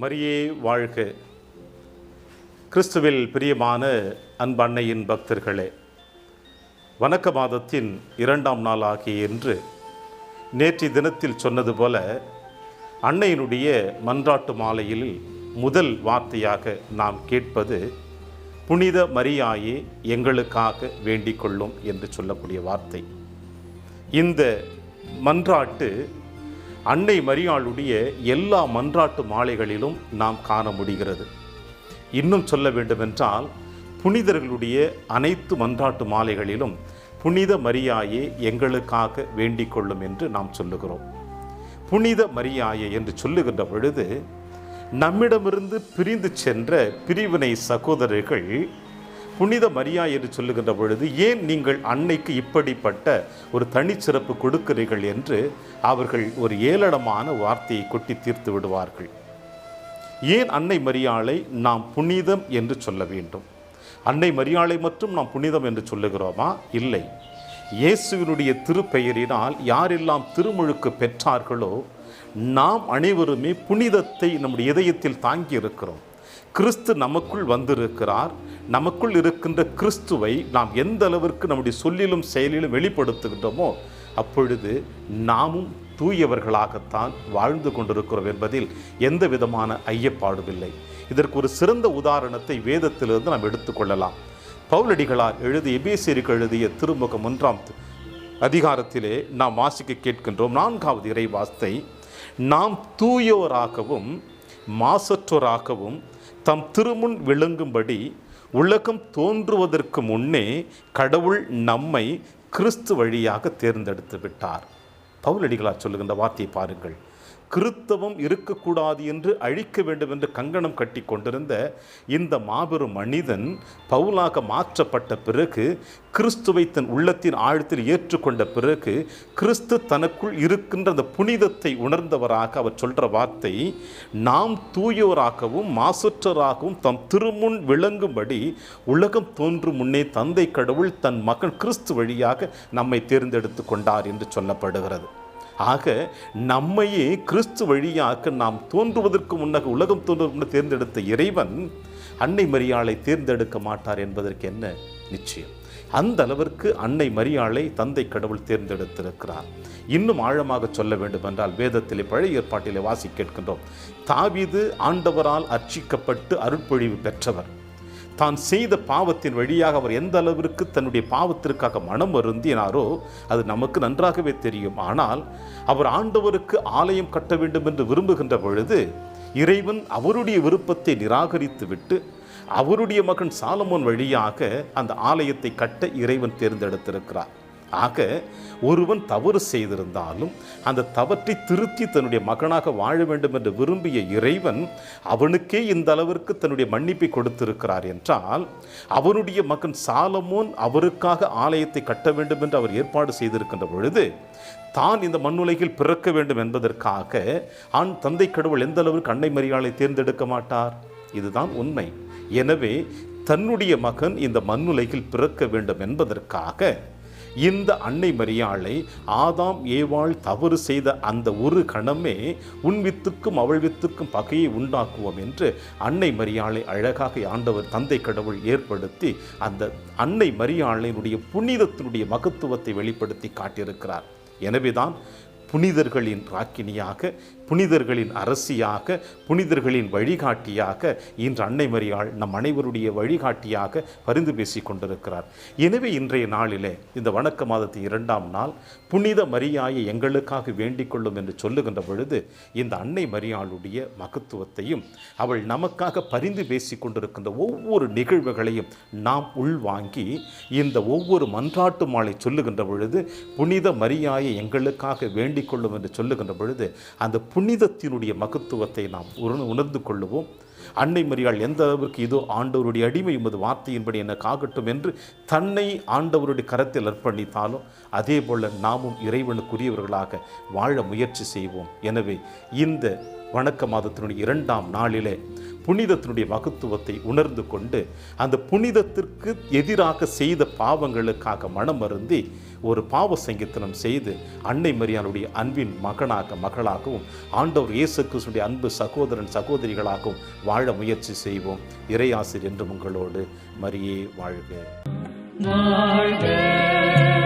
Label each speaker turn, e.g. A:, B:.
A: மரியே வாழ்க. கிறிஸ்துவில் பிரியமான அன்பண்ணையின் பக்தர்களே வணக்க மாதத்தின் இரண்டாம் நாள் ஆகிய இன்று தினத்தில் சொன்னது போல அன்னையினுடைய மன்றாட்டு மாலையில் முதல் வார்த்தையாக நாம் கேட்பது புனித மரியாயே எங்களுக்காக வேண்டிக் கொள்ளும் என்று சொல்லக்கூடிய வார்த்தை. இந்த மன்றாட்டு அன்னை மரியாளுடைய எல்லா மன்றாட்டு மாலைகளிலும் நாம் காண முடிகிறது. இன்னும் சொல்ல வேண்டுமென்றால் புனிதர்களுடைய அனைத்து மன்றாட்டு மாலைகளிலும் புனித மரியாயே எங்களுக்காக வேண்டிக் கொள்ளும் என்று நாம் சொல்லுகிறோம். புனித மரியாயே என்று சொல்லுகின்ற பொழுது நம்மிடமிருந்து பிரிந்து சென்ற பிரிவினை சகோதரர்கள் புனித மரியா என்று சொல்லுகின்ற பொழுது ஏன் நீங்கள் அன்னைக்கு இப்படிப்பட்ட ஒரு தனிச்சிறப்பு கொடுக்கிறீர்கள்? என்று அவர்கள் ஒரு ஏளனமான வார்த்தையை கொட்டி தீர்த்து விடுவார்கள். ஏன் அன்னை மரியாளை நாம் புனிதம் என்று சொல்ல வேண்டும்? அன்னை மரியாளை மட்டும் நாம் புனிதம் என்று சொல்லுகிறோமா? இல்லை. இயேசுவினுடைய திருப்பெயரினால் யாரெல்லாம் திருமுழுக்கு பெற்றார்களோ நாம் அனைவருமே புனிதத்தை நம்முடைய இதயத்தில் தாங்கி இருக்கிறோம் கிறிஸ்து நமக்குள் வந்திருக்கிறார். நமக்குள் இருக்கின்ற கிறிஸ்துவை நாம் எந்த அளவிற்கு நம்முடைய சொல்லிலும் செயலிலும் வெளிப்படுத்துகின்றோமோ அப்பொழுது நாமும் தூயவர்களாகத்தான் வாழ்ந்து கொண்டிருக்கிறோம் என்பதில் எந்த விதமான ஐயப்பாடுமில்லை. இதற்கு ஒரு சிறந்த உதாரணத்தை வேதத்திலிருந்து நாம் எடுத்துக்கொள்ளலாம் பவுலடிகளார் எழுதிய எபேசியருக்கு எழுதிய திருமுகம் ஒன்றாம் அதிகாரத்திலே நாம் வாசிக்க கேட்கின்றோம். நான்காவது இறை வார்த்தை நாம் தூயோராகவும் மாசற்றோராகவும் தம் திருமுன் விளங்கும்படி உலகம் தோன்றுவதற்கு முன்னே கடவுள் நம்மை கிறிஸ்து வழியாக தேர்ந்தெடுத்து விட்டார். பவுலடிகளார் சொல்லுகின்ற வார்த்தையை பாருங்கள். கிறித்தவம் இருக்கக்கூடாது என்று அழிக்க வேண்டும் என்று கங்கணம் கட்டி கொண்டிருந்த இந்த மாபெரும் மனிதன் பவுலாக மாற்றப்பட்ட பிறகு கிறிஸ்துவை தன் உள்ளத்தின் ஆழத்தில் ஏற்றுக்கொண்ட பிறகு கிறிஸ்து தனக்குள் இருக்கின்ற அந்த புனிதத்தை உணர்ந்தவராக அவர் சொல்கிற வார்த்தை நாம் தூயோராகவும் மாசுற்றராகவும் தம் திருமுன் விளங்கும்படி உலகம் தோன்றும் முன்னே தந்தை கடவுள் தன் மகன் கிறிஸ்து வழியாக நம்மை தேர்ந்தெடுத்து கொண்டார் என்று சொல்லப்படுகிறது. ஆக நம்மையே கிறிஸ்து வழியாக நாம் தோன்றுவதற்கு முன்னக உலகம் தோன்றுவதற்கு முன்ன தேர்ந்தெடுத்த இறைவன் அன்னை மரியாளை தேர்ந்தெடுக்க மாட்டார் என்பதற்கு என்ன நிச்சயம்? அந்த அளவிற்கு அன்னை மரியாளை தந்தை கடவுள் தேர்ந்தெடுத்திருக்கிறார். இன்னும் ஆழமாக சொல்ல வேண்டுமென்றால் வேதத்திலே பழைய ஏற்பாட்டிலே வாசி கேட்கின்றோம். தாவிது ஆண்டவரால் அர்ச்சிக்கப்பட்டு அருட்பொழிவு பெற்றவர். தான் செய்த பாவத்தின் வழியாக அவர் எந்த அளவிற்கு தன்னுடைய பாவத்திற்காக மனம் வருந்தினாரோ அது நமக்கு நன்றாகவே தெரியும். ஆனால் அவர் ஆண்டவருக்கு ஆலயம் கட்ட வேண்டும் என்று விரும்புகின்ற பொழுது இறைவன் அவருடைய விருப்பத்தை நிராகரித்து விட்டு அவருடைய மகன் சாலமோன் வழியாக அந்த ஆலயத்தை கட்ட இறைவன் தேர்ந்தெடுத்திருக்கிறார். ஆக ஒருவன் தவறு செய்திருந்தாலும் அந்த தவற்றை திருத்தி தன்னுடைய மகனாக வாழ வேண்டும் என்று விரும்பிய இறைவன் அவனுக்கே இந்த அளவிற்கு தன்னுடைய மன்னிப்பை கொடுத்திருக்கிறார் என்றால் அவனுடைய மகன் சாலமோன் அவருக்காக ஆலயத்தை கட்ட வேண்டும் என்று அவர் ஏற்பாடு செய்திருக்கின்ற பொழுது தான் இந்த மண்ணுலகில் பிறக்க வேண்டும் என்பதற்காக ஆண் தந்தை கடவுள் எந்த அளவுக்கு அன்னை மரியாளை தேர்ந்தெடுக்க மாட்டார்? இதுதான் உண்மை. எனவே தன்னுடைய மகன் இந்த மண்ணுலகில் பிறக்க வேண்டும் என்பதற்காக இந்த அன்னை மரியாளை ஆதாம் ஏவாள் தவறு செய்த அந்த ஒரு கணமே உன் வித்துக்கும் அவள் வித்துக்கும் பகையை உண்டாக்குவோம் என்று அன்னை மரியாளை அழகாக ஆண்டவர் தந்தை கடவுள் ஏற்படுத்தி அந்த அன்னை மரியாளையினுடைய புனிதத்தினுடைய மகத்துவத்தை வெளிப்படுத்தி காட்டியிருக்கிறார். எனவேதான் புனிதர்களின் ராக்கினியாக புனிதர்களின் அரசியாக புனிதர்களின் வழிகாட்டியாக இன்று அன்னை மரியாள் நம் அனைவருடைய வழிகாட்டியாக பரிந்து பேசிக் கொண்டிருக்கிறார். எனவே இன்றைய நாளிலே இந்த வணக்க மாதத்தின் இரண்டாம் நாள் புனித மரியாயை எங்களுக்காக வேண்டிக் கொள்ளும் என்று சொல்லுகின்ற பொழுது இந்த அன்னை மரியாளுடைய மகத்துவத்தையும் அவள் நமக்காக பரிந்து பேசிக் கொண்டிருக்கின்ற ஒவ்வொரு நிகழ்வுகளையும் நாம் உள்வாங்கி இந்த ஒவ்வொரு மன்றாட்டு மாலை சொல்லுகின்ற பொழுது புனித மரியாயை எங்களுக்காக வேண்டிக் கொள்ளும் என்று சொல்லுகின்ற பொழுது அந்த புனிதத்தினுடைய மகத்துவத்தை நாம் உணர்ந்து கொள்ளுவோம். அன்னை மரியாள் எந்த அளவிற்கு இதோ ஆண்டவருடைய அடிமை உமது வார்த்தையின்படி எனக்கு ஆகட்டும் என்று தன்னை ஆண்டவருடைய கரத்தில் அர்ப்பணித்தாலும் அதே போல் நாமும் இறைவனுக்குரியவர்களாக வாழ முயற்சி செய்வோம். எனவே இந்த வணக்க மாதத்தினுடைய இரண்டாம் நாளிலே புனிதத்தினுடைய மகத்துவத்தை உணர்ந்து கொண்டு அந்த புனிதத்திற்கு எதிராக செய்த பாவங்களுக்காக மனம் அருந்தி ஒரு பாவ சங்கீர்த்தனம் செய்து அன்னை மரியானுடைய அன்பின் மகனாக மகளாகவும் ஆண்டவர் இயேசு கிறிஸ்துடைய அன்பு சகோதரன் சகோதரிகளாகவும் வாழ முயற்சி செய்வோம். இறையாசிர் என்று உங்களோடு மரியே வாழ்க.
B: வாழ்க.